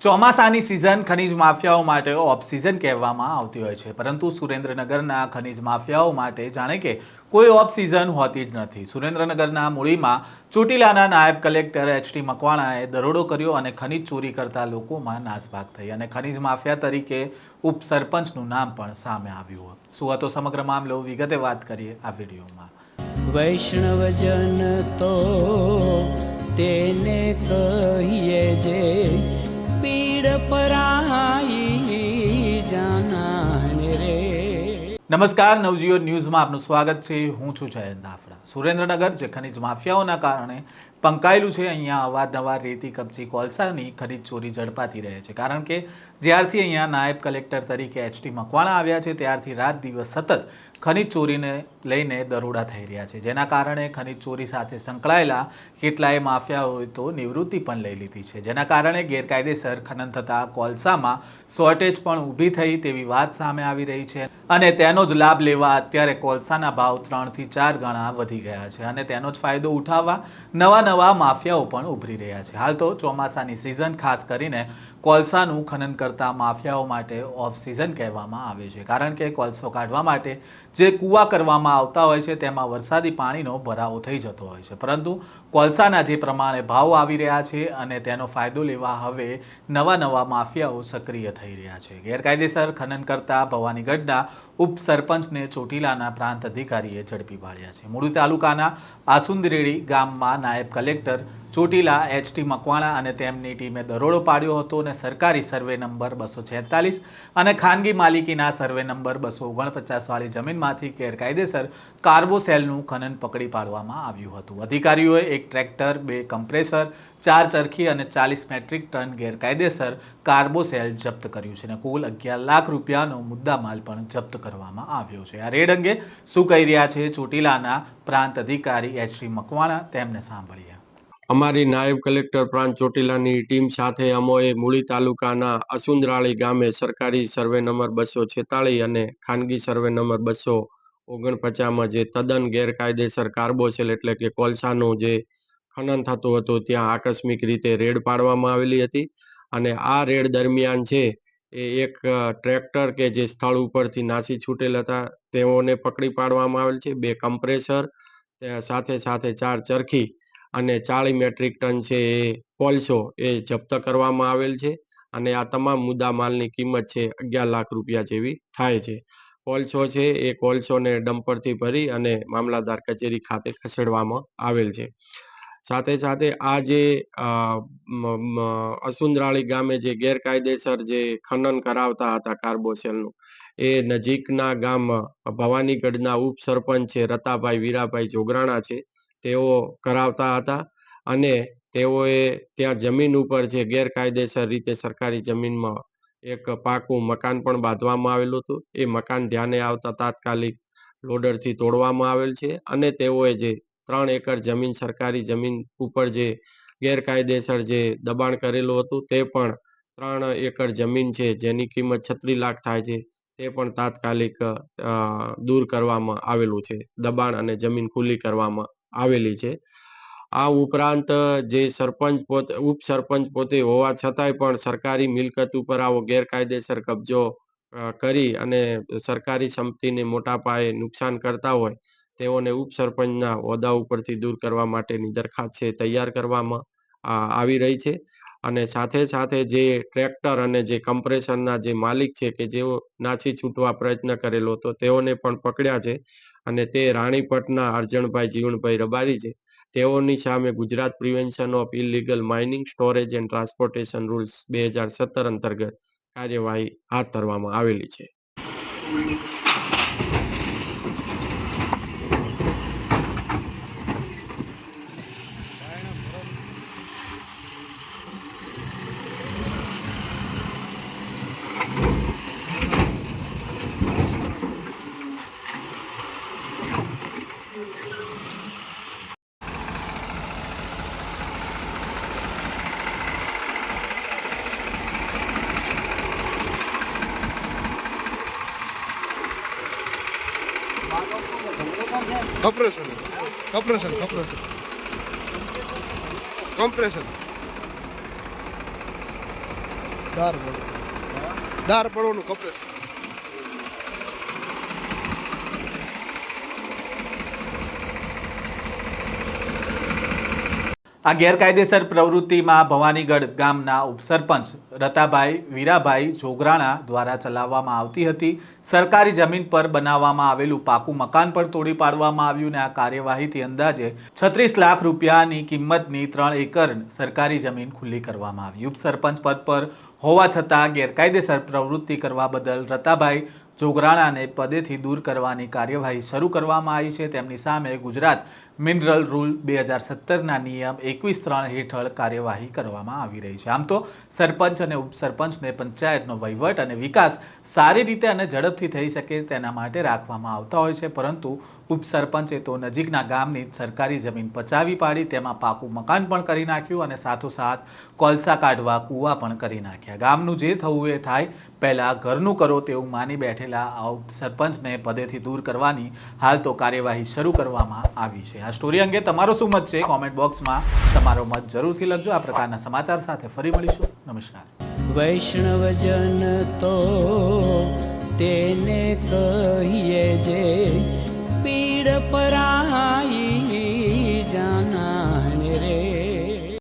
ચોમાસાની સિઝન ખનીજ માફિયાઓ માટે ઓફ સિઝન કહેવામાં આવતી હોય છે. પરંતુ સુરેન્દ્રનગરના ખનીજ માફિયાઓ માટે જાણે કે કોઈ ઓફ સિઝન હોતી જ નથી. સુરેન્દ્રનગરના મૂળીમાં ચોટીલાના નાયબ કલેક્ટર એચ ટી મકવાણાએ દરોડો કર્યો અને ખનીજ ચોરી કરતા લોકોમાં નાસભાગ થઈ અને ખનીજ માફિયા તરીકે ઉપસરપંચનું નામ પણ સામે આવ્યું શું હતો સમગ્ર મામલો? વિગતે વાત કરીએ આ વિડીયોમાં. વૈષ્ણવજન તો તેને કહીએ જે નમસ્કાર, નવજીવન ન્યૂઝમાં આપનું સ્વાગત છે. હું છું જયંત દાફડા સુરેન્દ્રનગર જે ખનીજ માફિયાઓના કારણે પંકાયેલું છે. અહીંયા અવારનવાર રેતી, કબજી, કોલસાની ખનીજ ચોરી ઝડપાતી રહે છે. કારણ કે જ્યારથી અહીંયા નાયબ કલેક્ટર તરીકે એચ ટી મકવાણા આવ્યા છે, ત્યારથી રાત દિવસ સતત ખનીજ ચોરીને લઈને દરોડા થઈ રહ્યા છે. જેના કારણે ખનીજ ચોરી સાથે સંકળાયેલા કેટલાય માફિયાઓએ તો નિવૃત્તિ પણ લઈ લીધી છે. જેના કારણે ગેરકાયદેસર ખનન થતા કોલસામાં શોર્ટેજ પણ ઊભી થઈ તેવી વાત સામે આવી રહી છે અને તેનો જ લાભ લેવા અત્યારે કોલસાના ભાવ ત્રણથી ચાર ગણા વધી ગયા છે અને તેનો જ ફાયદો ઉઠાવવા નવા નવા માફિયાઓ પણ ઉભરી રહ્યા છે. હાલ તો ચોમાસાની સિઝન ખાસ કરીને કોલસાનું ખનન કરતા માફિયાઓ માટે ઓફ સિઝન કહેવામાં આવે છે. કારણ કે કોલસો કાઢવા માટે જે કૂવા કરવામાં આવતા હોય છે, તેમાં વરસાદી પાણીનો ભરાવો થઈ જતો હોય છે. પરંતુ કોલસાના જે પ્રમાણે ભાવ આવી રહ્યા છે અને તેનો ફાયદો લેવા હવે નવા નવા માફિયાઓ સક્રિય થઈ રહ્યા છે. ગેરકાયદેસર ખનન કરતા ભવાનીગઢના ઉપસરપંચને ચોટીલાના પ્રાંત અધિકારીએ ઝડપી પાડ્યા છે. મૂળી તાલુકાના આસુંદરેડી ગામમાં નાયબ collector Chotila H T Makwana અને તેમની ટીમે દરોડો પાડ્યો હતો અને સરકારી સર્વે નંબર બસો છેતાલીસ અને ખાનગી માલિકીના સર્વે નંબર બસો ઓગણપચાસવાળી જમીનમાંથી ગેરકાયદેસર કાર્બોસેલનું ખનન પકડી પાડવામાં આવ્યું હતું. અધિકારીઓએ એક ટ્રેક્ટર, બે કમ્પ્રેસર, ચાર ચરખી અને ચાલીસ મેટ્રિક ટન ગેરકાયદેસર કાર્બોસેલ જપ્ત કર્યું છે અને કુલ અગિયાર લાખ રૂપિયાનો મુદ્દામાલ પણ જપ્ત કરવામાં આવ્યો છે. આ રેડ અંગે શું કહી રહ્યા છે ચોટીલાના પ્રાંત અધિકારી એચ મકવાણા? તેમને સાંભળીએ. અમારી નાયબ કલેક્ટર પ્રાંત ચોટીલાની ટીમ સાથે અમોએ મૂળી તાલુકાના અસુંદરાળી ગામે સરકારી સર્વે નંબર બસો છેતાળીસ અને ખાનગી સર્વે નંબર બસો ઓગણપચાસમાં જે તદ્દન ગેરકાયદેસર કાર્બોસેલ એટલે કે કોલસાનું જે ખનન થતું હતું, ત્યાં આકસ્મિક રીતે રેડ પાડવામાં આવેલી હતી અને આ રેડ દરમિયાન છે એ એક ટ્રેક્ટર કે જે સ્થળ ઉપરથી નાસી છૂટેલ હતા, તેઓને પકડી પાડવામાં આવેલ છે, બે કમ્પ્રેસર સાથે સાથે ચાર ચરખી અને ચાળી મેટ્રિક ટન છે એ કોલસો એ જપ્ત કરવામાં આવેલ છે. અને આ તમામ મુદ્દા માલની કિંમત છે અગિયાર લાખ રૂપિયા જેવી થાય છે. કોલસો છે એ કોલસોને ડમ્પરથી ભરી અને મામલાદાર કચેરી ખાતે ખસેડવામાં આવેલ છે. સાથે સાથે આ જે અસુંદરાળી ગામે જે ગેરકાયદેસર જે ખનન કરાવતા હતા કાર્બોસેલનું, એ નજીકના ગામ ભવાનીગઢના ઉપસરપંચ છે રતાભાઈ વીરાભાઈ જોગરાણા છે. તેઓ કરાવતા હતા અને તેઓએ ત્યાં જમીન ઉપર જે ગેરકાયદેસર રીતે સરકારી જમીનમાં એક પાકું મકાન પણ બાંધવામાં આવેલું હતું. એ મકાન ધ્યાને આવતા તાત્કાલિક લોડરથી તોડવામાં આવેલ છે અને તેઓએ જે ત્રણ એકર જમીન સરકારી જમીન ઉપર જે ગેરકાયદેસર જે દબાણ કરેલું હતું તે પણ ત્રણ એકર જમીન છે જેની કિંમત છત્રીસ લાખ થાય છે તે પણ તાત્કાલિક દૂર કરવામાં આવેલું છે. દબાણ અને જમીન ખુલ્લી કરવામાં આવેલી છે. આ ઉપરાંત, જે સરપંચ પોતે ઉપસરપંચ પોતે હોવા છતાંય પણ સરકારી મિલકત ઉપર આવો ગેરકાયદેસર કબજો કરી અને સરકારી સંપત્તિને મોટા પાયે નુકસાન કરતા હોય, તેઓને ઉપસરપંચના હોદ્દા ઉપરથી દૂર કરવા માટેની દરખાસ્ત છે તૈયાર કરવામાં આવી રહી છે. અને સાથે સાથે જે ટ્રેક્ટર અને જે કમ્પ્રેસરના જે માલિક છે કે જેઓ નાસી છૂટવા પ્રયત્ન કરેલો હતો, તેઓને પણ પકડ્યા છે. અને તે રાણીપટના અર્જણભાઈ જીવણભાઈ રબારી છે. તેઓની સામે Gujarat prevention of illegal mining, storage and transportation rules બે હજાર સત્તર અંતર્ગત કાર્યવાહી હાથ ધરવામાં આવેલી છે. કમ્પ્રેશન કમ્પ્રેશન કમ્પ્રેશન કમ્પ્રેશન ડાર પડો. ડાર પડવાનું કપરેશન આ ગેરકાયદેસર પ્રવૃત્તિમાં ભવાનીગઢ ગામના ઉપસરપંચ રતાભાઈ, વીરાભાઈ જોગરાણા દ્વારા ચલાવવામાં આવતી હતી. સરકારી જમીન પર બનાવવામાં આવેલું પાકું મકાન પણ તોડી પાડવામાં આવ્યું અને આ કાર્યવાહીથી અંદાજે છત્રીસ લાખ રૂપિયાની કિંમતની ત્રણ એકર સરકારી જમીન ખુલ્લી કરવામાં આવી. ઉપસરપંચ પદ પર હોવા છતાં ગેરકાયદેસર પ્રવૃત્તિ કરવા બદલ રતાભાઈ જોગરાણાને પદેથી દૂર કરવાની કાર્યવાહી શરૂ કરવામાં આવી છે. તેમની સામે ગુજરાત મિનરલ રૂલ બે હજાર સત્તરના નિયમ એકવીસ ત્રણ હેઠળ કાર્યવાહી કરવામાં આવી રહી છે. આમ તો સરપંચ અને ઉપસરપંચને પંચાયતનો વહીવટ અને વિકાસ સારી રીતે અને ઝડપથી થઈ શકે તેના માટે રાખવામાં આવતા હોય છે. પરંતુ ઉપસરપંચે તો નજીકના ગામની જ સરકારી જમીન પચાવી પાડી, તેમાં પાકું મકાન પણ કરી નાખ્યું અને સાથોસાથ કોલસા કાઢવા, કૂવા પણ કરી નાખ્યા. ગામનું જે થવું એ થાય, પહેલાં ઘરનું કરો તેવું માની બેઠેલા આ ઉપસરપંચને પદેથી દૂર કરવાની હાલ તો કાર્યવાહી શરૂ કરવામાં આવી છે. આ સ્ટોરી અંગે તમારો શું મત છે? કોમેન્ટ બોક્સમાં તમારો મત જરૂરથી લખજો. આ પ્રકારના સમાચાર સાથે ફરી મળીશું. નમસ્કાર. વૈષ્ણવજન તો તેને કહીએ જે પીડ પરાઈ